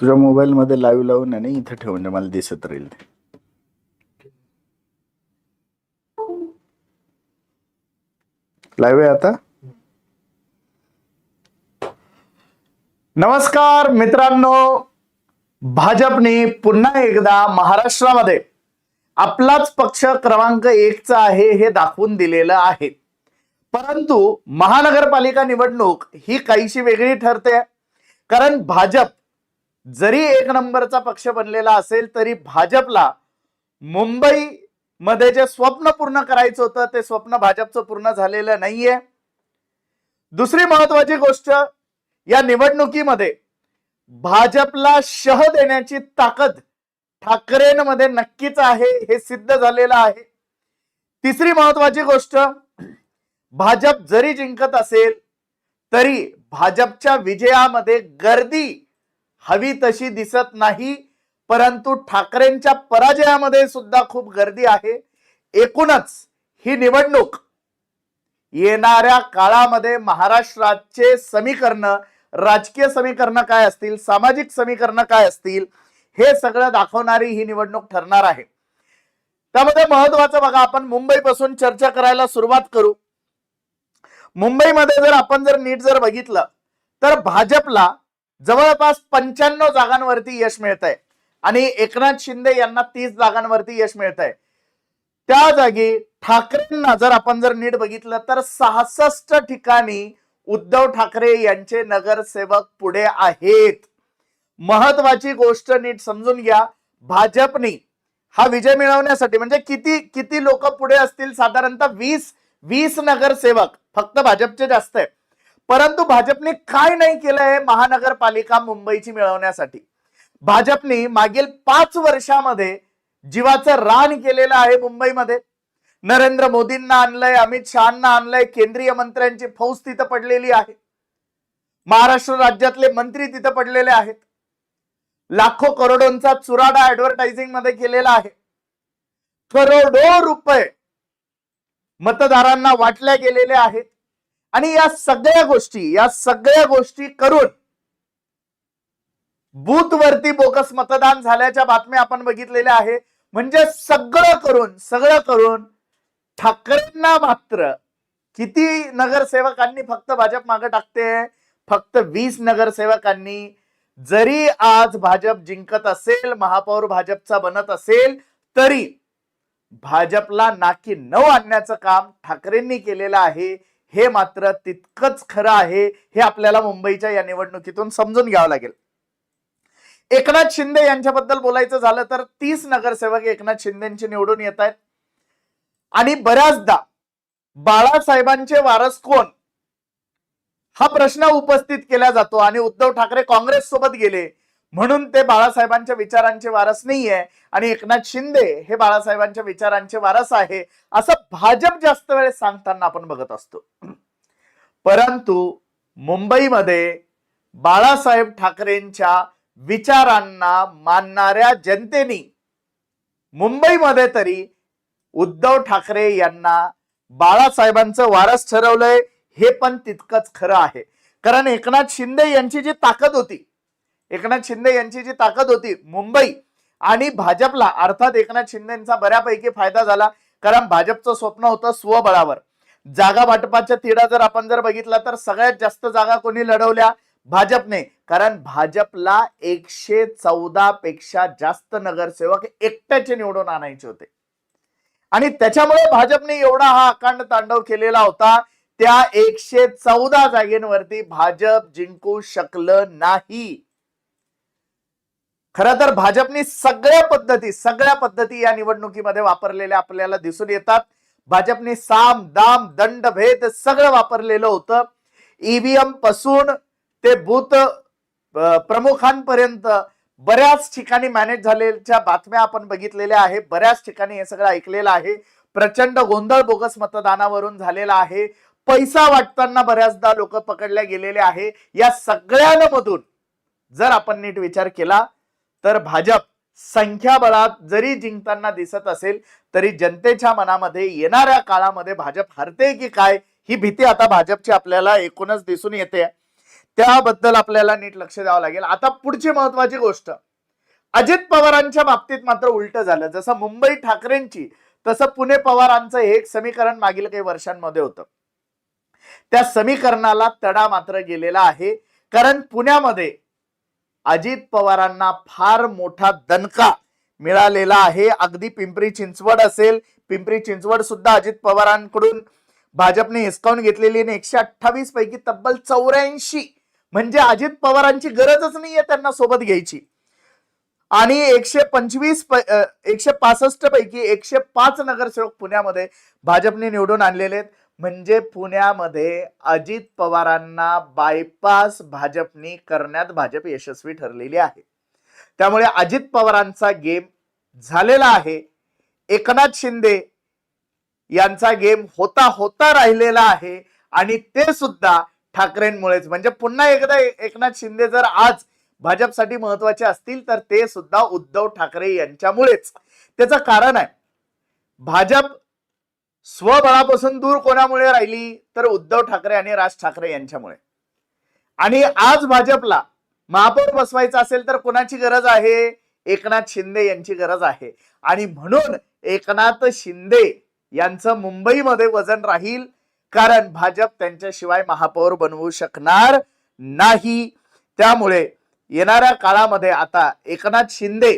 तुझ्या मोबाईल मध्ये लाईव्ह लावून आणि इथं ठेव म्हणजे मला दिसत राहील ते. लाईव्ह आहे आता? नमस्कार मित्रांनो. भाजपने पुन्हा एकदा महाराष्ट्रामध्ये आपलाच पक्ष क्रमांक एकचा आहे हे दाखवून दिलेलं आहे. परंतु महानगरपालिका निवडणूक ही काहीशी वेगळी ठरते. कारण भाजप जरी एक नंबरचा पक्ष बनलेला असेल तरी भाजपला मुंबई मध्ये जे स्वप्न पूर्ण करायचं होतं ते स्वप्न भाजपचं पूर्ण झालेलं नाहीये. दुसरी महत्वाची गोष्ट या निवडणुकीमध्ये भाजपला शह देण्याची ताकद ठाकरेंमध्ये नक्कीच आहे हे सिद्ध झालेलं आहे. तिसरी महत्वाची गोष्ट भाजप जरी जिंकत असेल तरी भाजपच्या विजयामध्ये गर्दी हवी तशी दिसत नाही परंतु ठाकरेंच्या पराजयामध्ये सुद्धा खूप गर्दी आहे. एकूणच ही निवडणूक येणाऱ्या काळामध्ये महाराष्ट्राचे समीकरण राजकीय समीकरण काय असतील सामाजिक समीकरण काय असतील हे सगळं दाखवणारी ही निवडणूक ठरणार आहे. त्यामध्ये महत्वाचं बघा आपण मुंबईपासून चर्चा करायला सुरुवात करू. मुंबईमध्ये जर आपण जर नीट जर बघितलं तर भाजपला जवळपास पंच्याण्णव जागांवरती यश मिळत आहे आणि एकनाथ शिंदे यांना तीस जागांवरती यश मिळत आहे त्या जागी ठाकरेंना जर आपण जर नीट बघितलं तर सहासष्ट ठिकाणी उद्धव ठाकरे यांचे नगरसेवक पुढे आहेत. महत्वाची गोष्ट नीट समजून घ्या. भाजपनी हा विजय मिळवण्यासाठी म्हणजे किती किती लोक पुढे असतील? साधारणतः वीस वीस नगरसेवक फक्त भाजपचे जास्त आहे परंतु भाजपने काय नाही केलंय महानगरपालिका मुंबईची मिळवण्यासाठी. भाजपने मागील पाच वर्षामध्ये जीवाचं रान केलेलं आहे मुंबईमध्ये. नरेंद्र मोदींना आणलंय अमित शहाना आणलंय केंद्रीय मंत्र्यांची फौज तिथं पडलेली आहे. महाराष्ट्र राज्यातले मंत्री तिथं पडलेले आहेत. लाखो करोडोंचा चुराडा ऍडव्हर्टायझिंगमध्ये केलेला आहे. करोडो रुपये मतदारांना वाटल्या गेलेले आहेत. आणि या सगळ्या गोष्टी या सगळ्या गोष्टी करून बूथवरती बोगस मतदान झाल्याच्या बातम्या आपण बघितलेल्या आहे. म्हणजे सगळं करून सगळं करून ठाकरेंना मात्र किती नगरसेवकांनी फक्त भाजप मागे टाकते? फक्त वीस नगरसेवकांनी. जरी आज भाजप जिंकत असेल महापौर भाजपचा बनत असेल तरी भाजपला नाकी नऊ आणण्याचं काम ठाकरेंनी केलेलं आहे. हे मात्र तितकंच खरं आहे हे आपल्याला मुंबईच्या या निवडणुकीतून समजून घ्यावं लागेल. एकनाथ शिंदे यांच्याबद्दल बोलायचं झालं तर तीस नगरसेवक एकनाथ शिंदेची निवडून येत आहेत. आणि बऱ्याचदा बाळासाहेबांचे वारस कोण? हा प्रश्न उपस्थित केला जातो आणि उद्धव ठाकरे काँग्रेस सोबत गेले. म्हणून ते बाळासाहेबांच्या विचारांचे वारस नाहीये. आणि एकनाथ शिंदे हे बाळासाहेबांच्या विचारांचे वारस आहे असं भाजप जास्त वेळेस सांगताना आपण बघत असतो. परंतु मुंबईमध्ये बाळासाहेब ठाकरेंच्या विचारांना मानणाऱ्या जनतेनी मुंबईमध्ये तरी उद्धव ठाकरे यांना बाळासाहेबांचं वारस ठरवलंय हे पण तितकंच खरं आहे. कारण एकनाथ शिंदे यांची जी ताकद होती एकनाथ शिंदे यांची जी ताकद होती मुंबई आणि भाजपला अर्थात एकनाथ शिंदेचा बऱ्यापैकी फायदा झाला कारण भाजपचं स्वप्न होतं स्वबळावर. जागा वाटपाच्या तिढा जर आपण जर बघितला तर सगळ्यात जास्त जागा कोणी लढवल्या? भाजपने. कारण भाजपला एकशे चौदा पेक्षा जास्त नगरसेवक एकट्याचे निवडून आणायचे होते. आणि त्याच्यामुळे भाजपने एवढा हा अखंड तांडव केलेला होता. त्या एकशे चौदा जागेंवरती भाजप जिंकू शकलं नाही. खर तर भाजपने सगळ्या पद्धती सगळ्या पद्धती या निवडणुकीमध्ये वापरलेल्या आपल्याला दिसून येतात. भाजपने साम दाम दंड भेद सगळं वापरलेलं होतं. ईव्हीएमपासून ते बूथ प्रमुखांपर्यंत बऱ्याच ठिकाणी मॅनेज झालेल्या बातम्या आपण बघितलेल्या आहे बऱ्याच ठिकाणी हे सगळं ऐकलेलं आहे. प्रचंड गोंधळ बोगस मतदानावरून झालेला आहे. पैसा वाटताना बऱ्याचदा लोक पकडल्या गेलेले आहे. या सगळ्यांमधून जर आपण नीट विचार केला तर भाजप संख्याबळात जरी जिंकताना दिसत असेल तरी जनतेच्या मनामध्ये येणाऱ्या काळामध्ये भाजप हरते की काय ही भीती आता भाजपची आपल्याला एकूणच दिसून येते. त्याबद्दल आपल्याला नीट लक्ष द्यावं लागेल. आता पुढची महत्वाची गोष्ट. अजित पवारांच्या बाबतीत मात्र उलट झालं. जसं मुंबई ठाकरेंची तसं पुणे पवारांचं हे एक समीकरण मागील काही वर्षांमध्ये होतं. त्या समीकरणाला तडा मात्र गेलेला आहे. कारण पुण्यामध्ये अजित पवारांना फार मोठा दणका मिळालेला आहे. अगदी पिंपरी चिंचवड असेल. पिंपरी चिंचवड सुद्धा अजित पवारांकडून भाजपने हिसकावून घेतलेली आणि एकशे अठ्ठावीस पैकी तब्बल चौऱ्याऐंशी म्हणजे अजित पवारांची गरजच नाहीये त्यांना सोबत घ्यायची. आणि एकशे पंचवीस एकशे पासष्ट पैकी एकशे पाच नगरसेवक पुण्यामध्ये भाजपने निवडून आणलेले आहेत. म्हणजे पुण्यामध्ये अजित पवारांना बायपास भाजपनी करण्यात भाजप यशस्वी ठरलेली आहे. त्यामुळे अजित पवारांचा गेम झालेला आहे. एकनाथ शिंदे यांचा गेम होता होता राहिलेला आहे. आणि ते सुद्धा ठाकरेंमुळेच. म्हणजे पुन्हा एकदा एकनाथ शिंदे जर आज भाजपसाठी महत्त्वाचे असतील तर ते सुद्धा उद्धव ठाकरे यांच्यामुळेच. त्याचं कारण आहे भाजप स्वबळापासून दूर कोणामुळे राहिली तर उद्धव ठाकरे आणि राज ठाकरे यांच्यामुळे. आणि आज भाजपला महापौर बसवायचा असेल तर कोणाची गरज आहे? एकनाथ शिंदे यांची गरज आहे. आणि म्हणून एकनाथ शिंदे यांचं मुंबईमध्ये वजन राहील कारण भाजप त्यांच्याशिवाय महापौर बनवू शकणार नाही. त्यामुळे येणाऱ्या काळामध्ये आता एकनाथ शिंदे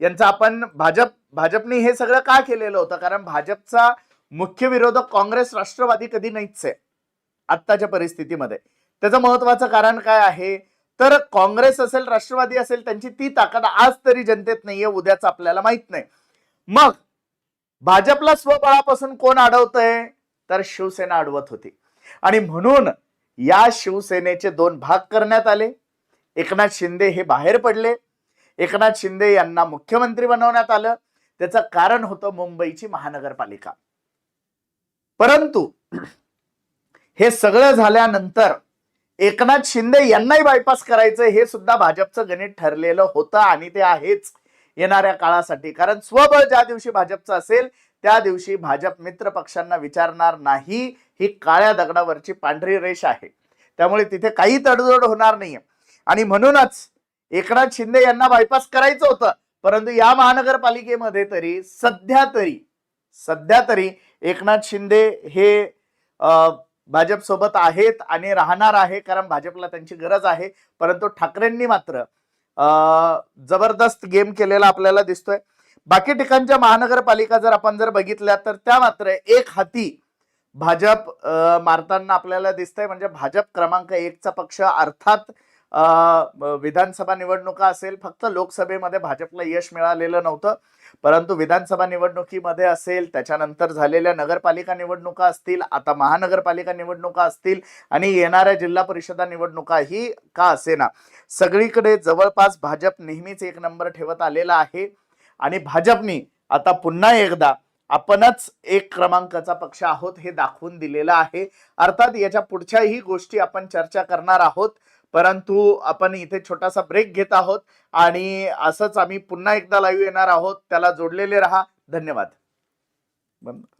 यांचा आपण भाजप भाजपने हे सगळं का केलेलं होतं? कारण भाजपचा मुख्य विरोधक काँग्रेस राष्ट्रवादी कधी नाहीच आहे आत्ताच्या परिस्थितीमध्ये. त्याचं महत्वाचं कारण काय आहे? तर काँग्रेस असेल राष्ट्रवादी असेल त्यांची ती ताकद आज तरी जनतेत नाहीये उद्याच आपल्याला माहीत नाही. मग भाजपला स्वबळापासून कोण अडवतंय? तर शिवसेना अडवत होती. आणि म्हणून या शिवसेनेचे दोन भाग करण्यात आले. एकनाथ शिंदे हे बाहेर पडले. एकनाथ शिंदे यांना मुख्यमंत्री बनवण्यात आलं. त्याचं कारण होतं मुंबईची महानगरपालिका. परंतु हे सगळं झाल्यानंतर एकनाथ शिंदे यांनाही बायपास करायचं हे सुद्धा भाजपचं गणित ठरलेलं होतं आणि ते आहेच येणाऱ्या काळासाठी. कारण स्वबळ ज्या दिवशी भाजपचं असेल त्या दिवशी भाजप मित्र पक्षांना विचारणार नाही ही काळ्या दगडावरची पांढरी रेष आहे. त्यामुळे तिथे काही तडजोड होणार नाहीये. आणि म्हणूनच एकनाथ शिंदे यांना बायपास करायचं होतं परंतु या महानगरपालिकेमध्ये तरी सध्या तरी सध्या तरी एकनाथ शिंदे हे भाजपसोबत आहेत आणि राहणार आहे कारण भाजपला त्यांची गरज आहे. परंतु ठाकरेंनी मात्र जबरदस्त गेम केलेला आपल्याला दिसतोय. बाकी ठिकाणच्या महानगरपालिका जर आपण जर बघितल्या तर त्या मात्र एक हाती भाजप मारताना आपल्याला दिसतंय. म्हणजे भाजप क्रमांक एकचा पक्ष अर्थात विधानसभा निवडणुका असेल फक्त लोकसभेमध्ये भाजपला यश मिळालेलं नव्हतं. परंतु विधानसभा निवडणुकीमध्ये असेल त्याच्यानंतर झालेल्या नगरपालिका निवडणुका असतील आता महानगरपालिका निवडणुका असतील आणि येणाऱ्या जिल्हा परिषदा निवडणुकाही का असेना. सगळीकडे जवळपास भाजप नेहमीच एक नंबर ठेवत आलेला आहे. आणि भाजपनी आता पुन्हा एकदा आपणच एक क्रमांकाचा पक्ष आहोत हे दाखवून दिलेलं आहे. अर्थात याच्या पुढच्याही गोष्टी आपण चर्चा करणार आहोत. परंतु आपण इथे छोटासा ब्रेक घेत आहोत आणि असंच आम्ही पुन्हा एकदा लाईव्ह येणार आहोत. त्याला जोडलेले राहा. धन्यवाद. बंद.